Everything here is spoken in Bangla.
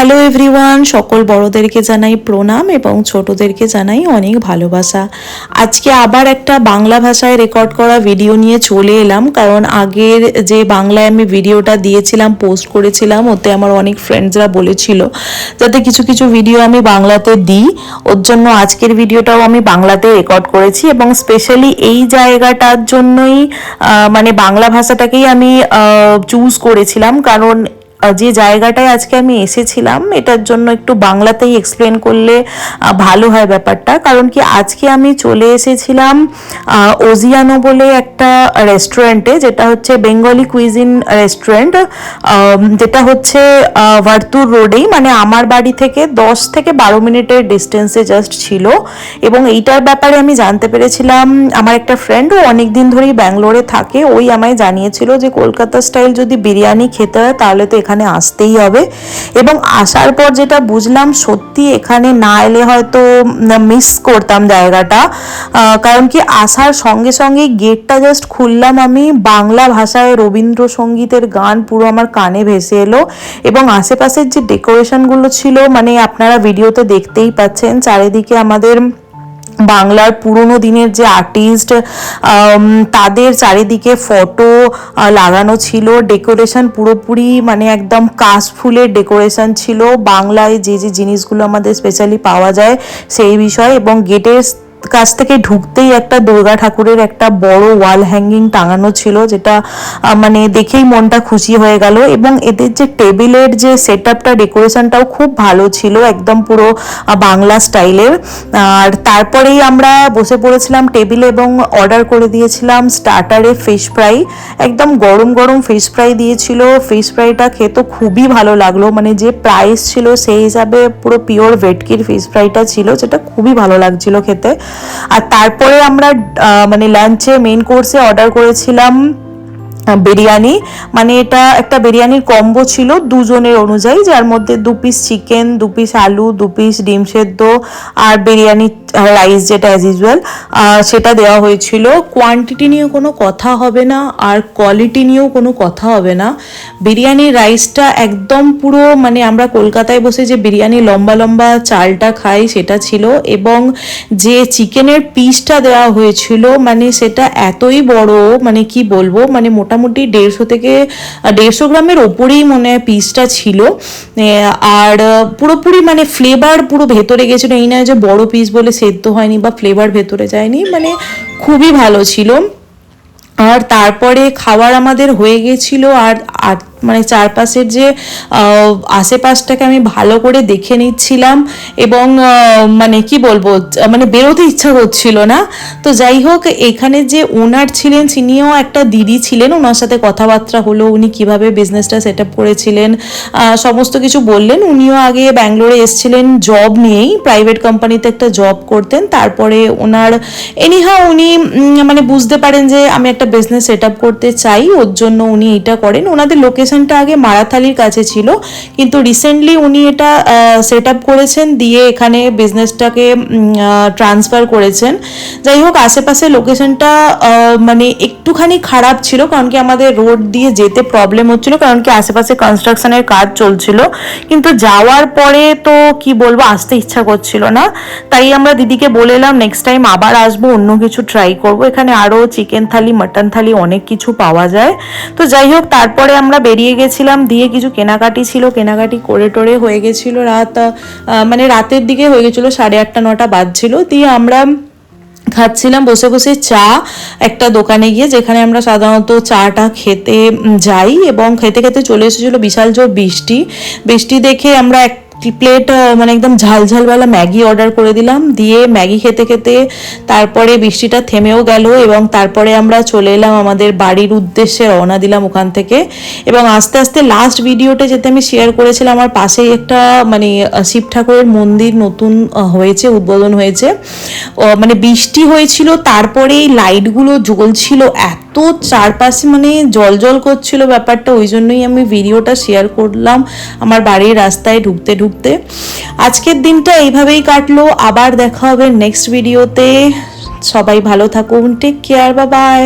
হ্যালো এভরিওয়ান সকল বড়দেরকে জানাই প্রণাম এবং ছোটদেরকে জানাই অনেক ভালোবাসা। আজকে আবার একটা বাংলা ভাষায় রেকর্ড করা ভিডিও নিয়ে চলে এলাম, কারণ আগের যে বাংলায় আমি ভিডিওটা দিয়েছিলাম পোস্ট করেছিলাম, ওতে আমার অনেক ফ্রেন্ডসরা বলেছিল যাতে কিছু কিছু ভিডিও আমি বাংলাতে দিই। ওর জন্য আজকের ভিডিওটাও আমি বাংলাতে রেকর্ড করেছি এবং স্পেশালি এই জায়গাটার জন্যই মানে বাংলা ভাষাটাকেই আমি চুজ করেছিলাম। কারণ যে জায়গাটায় আজকে আমি এসেছিলাম, এটার জন্য একটু বাংলাতেই এক্সপ্লেন করলে ভালো হয় ব্যাপারটা। কারণ কি, আজকে আমি চলে এসেছিলাম ওজিয়ানো বলে একটা রেস্টুরেন্টে যেটা হচ্ছে বেঙ্গলি কুইজিন রেস্টুরেন্ট যেটা হচ্ছে ভারতুর রোডেই মানে আমার বাড়ি থেকে দশ থেকে বারো মিনিটের ডিস্টেন্সে জাস্ট ছিল। এবং এইটার ব্যাপারে আমি জানতে পেরেছিলাম, আমার একটা ফ্রেন্ড ও অনেক দিন ধরেই ব্যাঙ্গালোরে থাকে, ওই আমায় জানিয়েছিল যে, কলকাতা স্টাইল যদি বিরিয়ানি খেতে হয়, তাহলে তো এখানে আসতেই হবে। এবং আসার পর যেটা বুঝলাম, সত্যি এখানে না এলে হয়তো মিস করতাম জায়গাটা। কারণ কি আসার সঙ্গে সঙ্গে গেটটা জাস্ট খুললাম আমি। বাংলা ভাষায় রবীন্দ্রসঙ্গীতের গান পুরো আমার কানে ভেসে এলো। এবং আশেপাশের যে ডেকোরেশনগুলো ছিল মানে আপনারা ভিডিওতে দেখতেই পাচ্ছেন, চারিদিকে আমাদের বাংলার পুরনো দিনের যে আর্টিস্ট তাদের চারিদিকে ফটো লাগানো ছিল। ডেকোরেশন পুরোপুরি মানে একদম কাশফুলের ডেকোরেশন ছিল। বাংলায় যে যে জিনিসগুলো আমাদের স্পেশালি পাওয়া যায় সেই বিষয়ে এবং গেটের কাছ থেকে ঢুকতেই একটা দুর্গা ঠাকুরের একটা বড় ওয়াল হ্যাঙ্গিং টাঙানো ছিল, যেটা মানে দেখেই মনটা খুশি হয়ে গেল। এবং এদের যে টেবিলের যে সেট আপটা ডেকোরেশনটাও খুব ভালো ছিল, একদম পুরো বাংলা স্টাইলের আর তারপরেই আমরা বসে পড়েছিলাম টেবিলে এবং অর্ডার করে দিয়েছিলাম স্টার্টারে ফিশ ফ্রাই একদম গরম গরম ফিশ ফ্রাই দিয়েছিল। ফিশ ফ্রাইটা খেতে খুবই ভালো লাগল। মানে যে প্রাইস ছিল, সেই হিসাবে পুরো পিওর ভেটকির ফিশ ফ্রাইটা ছিল যেটা খুবই ভালো লাগছিল খেতে। আর তারপরে আমরা মানে লাঞ্চে মেন কোর্সে অর্ডার করেছিলাম বিরিয়ানি। মানে এটা একটা বিরিয়ানির কম্বো ছিল দুজনের অনুযায়ী, যার মধ্যে দু পিস চিকেন দু পিস আলু, দু পিস ডিম সেদ্ধ আর বিরিয়ানি রাইস যেটা অ্যাজ ইউজুয়াল সেটা দেওয়া হয়েছিল। কোয়ান্টিটি নিয়ে কোনো কথা হবে না আর কোয়ালিটি নিয়েও কোনো কথা হবে না। বিরিয়ানির রাইসটা একদম পুরো মানে আমরা কলকাতায় বসে যে বিরিয়ানি লম্বা লম্বা চালটা খাই সেটা ছিল এবং যে চিকেনের পিসটা দেওয়া হয়েছিল মানে সেটা এতই বড় মানে কি বলব মানে মোটামুটি দেড়শো থেকে দেড়শো গ্রামের ওপরেই মনে হয় পিসটা ছিল। আর পুরোপুরি মানে ফ্লেভার পুরো ভেতরে গেছিল। এই নয় যে বড় পিস বলে সেদ্ধ হয়নি বা ফ্লেভার ভেতরে যায়নি মানে খুবই ভালো ছিল। আর তারপরে খাবার আমাদের হয়ে গেছিল আর আর মানে চারপাশের যে আশেপাশটাকে আমি ভালো করে দেখে নিচ্ছিলাম এবং মানে কি বলব মানে বেরোতে ইচ্ছা করছিল না। তো যাই হোক, এখানে যে ওনার ছিলেন, তিনিও একটা দিদি ছিলেন, ওনার সাথে কথাবার্তা হলো, উনি কীভাবে বিজনেসটা সেট আপ করেছিলেন সমস্ত কিছু বললেন। উনিও আগে ব্যাঙ্গালোরে এসেছিলেন জব নিয়েই প্রাইভেট কোম্পানিতে একটা জব করতেন। তারপরে ওনার এনিহা উনি মানে বুঝতে পারেন যে আমি একটা বিজনেস সেট আপ করতে চাই, ওর জন্য উনি এটা করেন। ওনাদের লোকেশনটা আগে মারাথালির কাছে ছিল, কিন্তু রিসেন্টলি উনি এটা সেট আপ করেছেন, দিয়ে এখানে বিজনেসটাকে ট্রান্সফার করেছেন। যাই হোক, আশেপাশে লোকেশনটা মানে একটুখানি খারাপ ছিল, কারণ কি আমাদের রোড দিয়ে যেতে প্রবলেম হচ্ছিল, কারণ কি আশেপাশে কনস্ট্রাকশনের কাজ চলছিল। কিন্তু যাওয়ার পরে তো কি বলব, আসতে ইচ্ছা করছিল না। তাই আমরা দিদিকে বলে এলাম নেক্সট টাইম আবার আসব, অন্য কিছু ট্রাই করব। এখানে আরও চিকেন থালি মাটন থালি অনেক কিছু পাওয়া যায়। তো যাই হোক, তারপরে আমরা বেরিয়ে গেছিলাম, দিয়ে কিছু কেনাকাটি ছিল, কেনাকাটি করে টোরে হয়ে গেছিল রাত মানে রাতের দিকে হয়ে গেছিল সাড়ে আটটা, নটা বাজছিল। দিয়ে আমরা খাচ্ছিলাম, বসে বসে চা একটা দোকানে গিয়ে, যেখানে আমরা সাধারণত চাটা খেতে যাই এবং খেতে খেতে চলে এসেছিল বিশাল জোর বৃষ্টি। বৃষ্টি দেখে আমরা এক প্লেট মানে একদম ঝাল ঝালওয়ালা ম্যাগি অর্ডার করে দিলাম। দিয়ে ম্যাগি খেতে খেতে তারপরে বৃষ্টিটা থেমেও গেল এবং তারপরে আমরা চলে এলাম আমাদের বাড়ির উদ্দেশ্যে রওনা দিলাম ওখান থেকে। এবং আস্তে আস্তে লাস্ট ভিডিওতে যেতে আমি শেয়ার করেছিলাম, আমার পাশেই একটা মানে শিব ঠাকুরের মন্দির নতুন হয়েছে, উদ্বোধন হয়েছে। মানে বৃষ্টি হয়েছিল তারপরে এই লাইটগুলো জ্বলছিল, এত তো চারপাশে মানে জল জল করছিল ব্যাপারটা, ওই জন্যই আমি ভিডিওটা শেয়ার করলাম। আমার বাড়ির রাস্তায় ঢুকতে ঢুকতে ঢুকতে আজকের দিনটা এইভাবেই কাটলো। আবার দেখা হবে নেক্সট ভিডিওতে সবাই ভালো থাকুন। টেক কেয়ার বা বাই